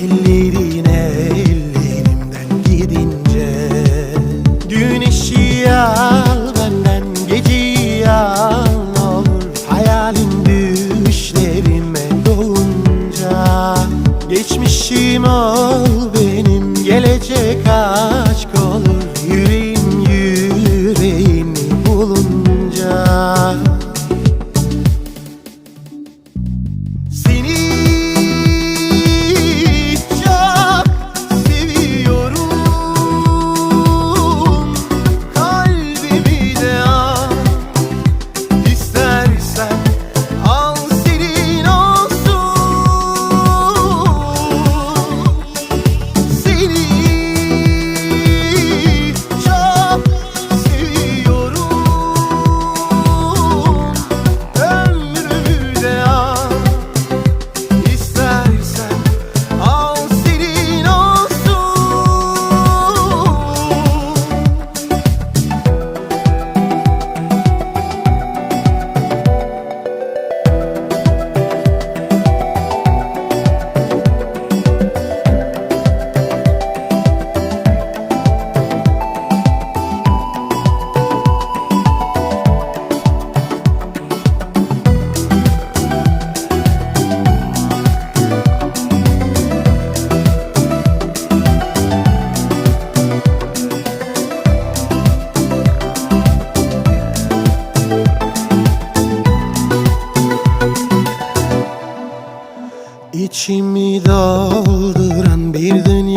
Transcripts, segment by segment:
Ellerine ellerimden gidince. Güneşi al benden geceyi al olur Hayalim düşlerime doğunca Geçmişim ol İçimi dağıldıran bir dünya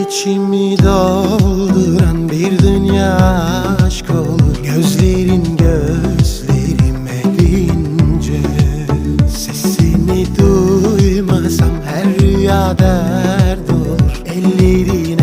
İçimi dolduran bir dünya aşk olur. Gözlerin gözlerime bince Sesini duymasam her rüya dert olur. Ellerine